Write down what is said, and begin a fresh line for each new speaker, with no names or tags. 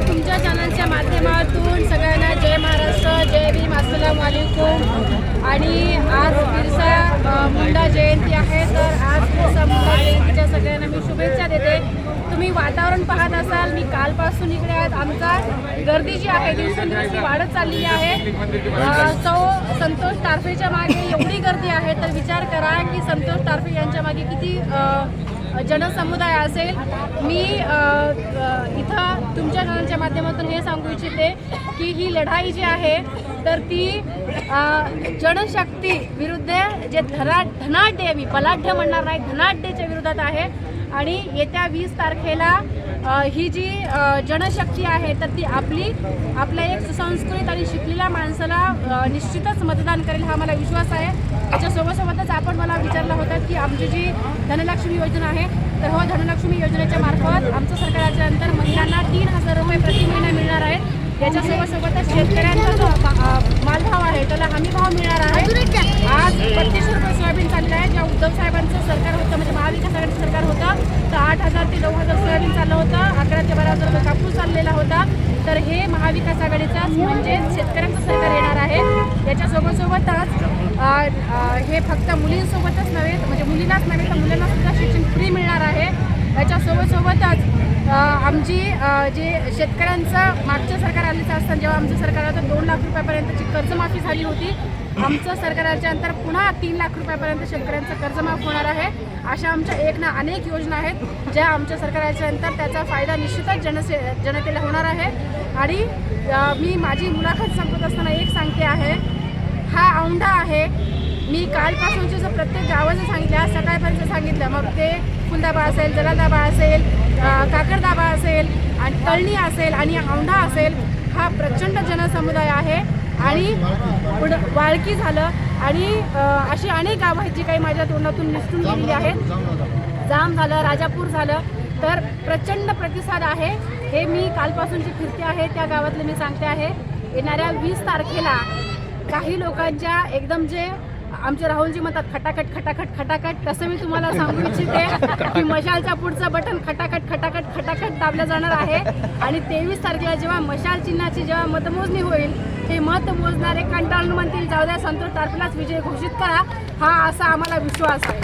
तुमच्या चॅनलच्या माध्यमातून सगळ्यांना जय महाराष्ट्र जय भीम अस्सलाम वालेकुम. आणि आज बिरसा मुंडा जयंती आहे तर आज बिरसा मुंडा जयंतीच्या सगळ्यांना मी शुभेच्छा देते. तुम्ही वातावरण पाहत असाल मी कालपासून इकडे आहात आमचा गर्दी जी आहे दिवसेंदिवस वाढत चालली आहे. सौ संतोष तारफेच्या मागे एवढी गर्दी आहे तर विचार करा की संतोष तारफे यांच्या मागे किती जनसमुदाय असेल मी इथं तुमच्या जणांच्या माध्यमातून हे सांगू इच्छिते की ही लढाई जी आहे तर ती जनशक्ती विरुद्ध जे धना धनाढ्य मी बलाढ्य म्हणणार नाही धनाढ्यच्या विरोधात आहे. आणि येत्या वीस तारखेला ही जी जनशक्ती आहे तर ती आपली आपल्या एक सुसंस्कृत आणि शिकलेल्या माणसाला निश्चितच मतदान करेल हा मला विश्वास आहे. त्याच्यासोबतसोबतच आपण मला विचारलं होतं की आमची जी धनलक्ष्मी योजना आहे तर हो धनलक्ष्मी योजनेच्या मार्फत आमचं सरकारच्या नंतर महिलांना तीन हजार रुपये प्रति महिना मिळणार आहेत याच्यासोबतसोबतच शेतकऱ्यांचा जो मालभाव आहे त्याला हमी भाव मिळणार आहे आज बत्तीसशे रुपये सोयाबीन चाललं आहे ज्या उद्धव साहेबांचं सरकार होतं म्हणजे महाविकास आघाडीचं सरकार होतं तर आठ हजार ते नऊ हजार सोयाबीन चाललं होतं. अकरा ते बारा हजार रुपये कापूस चाललेला होता तर हे महाविकास आघाडीचाच म्हणजे शेतकऱ्यांचं सरकार येणार आहे. याच्यासोबत सोबतच हे फक्त मुलींसोबतच नव्हे म्हणजे मुलींनाच नव्हे तर मुलांना याच्यासोबतसोबतच आमची जे शेतकऱ्यांचं मागचं सरकार आलेलं असताना जेव्हा आमचं सरकार आता दोन लाख रुपयापर्यंतची कर्जमाफी झाली होती. आमचं सरकारच्या नंतर पुन्हा तीन लाख रुपयापर्यंत शेतकऱ्यांचं कर्जमाफ होणार आहे. अशा आमच्या एक ना अनेक योजना आहेत ज्या आमच्या सरकारच्या नंतर त्याचा फायदा निश्चितच जनसे जनतेला होणार आहे. आणि मी माझी मुलाखत संपत असताना एक सांगते आहे हा औंढा आहे मी कालपासूनचे जर प्रत्येक गावाचं सांगितलं आज सकाळपर्यंत सांगितलं मग ते फुलदाबा असेल जलादाबा असेल काकरदाबा असेल आणि तळणी असेल आणि औंढा असेल हा प्रचंड जनसमुदाय आहे. आणि पुढं वाळकी झालं. आणि अशी अनेक गावं आहेत जी काही माझ्या तोंडातून निसटून गेलेली आहेत. जाम झालं राजापूर झालं. तर प्रचंड प्रतिसाद आहे. हे मी कालपासून जी फिरते आहे त्या गावातले मी सांगते आहे. येणाऱ्या वीस तारखेला काही लोकांच्या एकदम जे आमचे राहुलजी म्हणतात खटाखट खटाखट खटाखट. तसं मी तुम्हाला सांगू इच्छिते की मशालच्या पुढचं बटन खटाखट खटाखट खटाखट दाबलं जाणार आहे. आणि तेवीस तारखेला जेव्हा मशाल चिन्हाची जेव्हा मतमोजणी होईल हे मत मोजणारे कंटाळून म्हणतील जाऊ द्या संतोष टारफेलाच विजय घोषित करा. हा असा आम्हाला विश्वास आहे.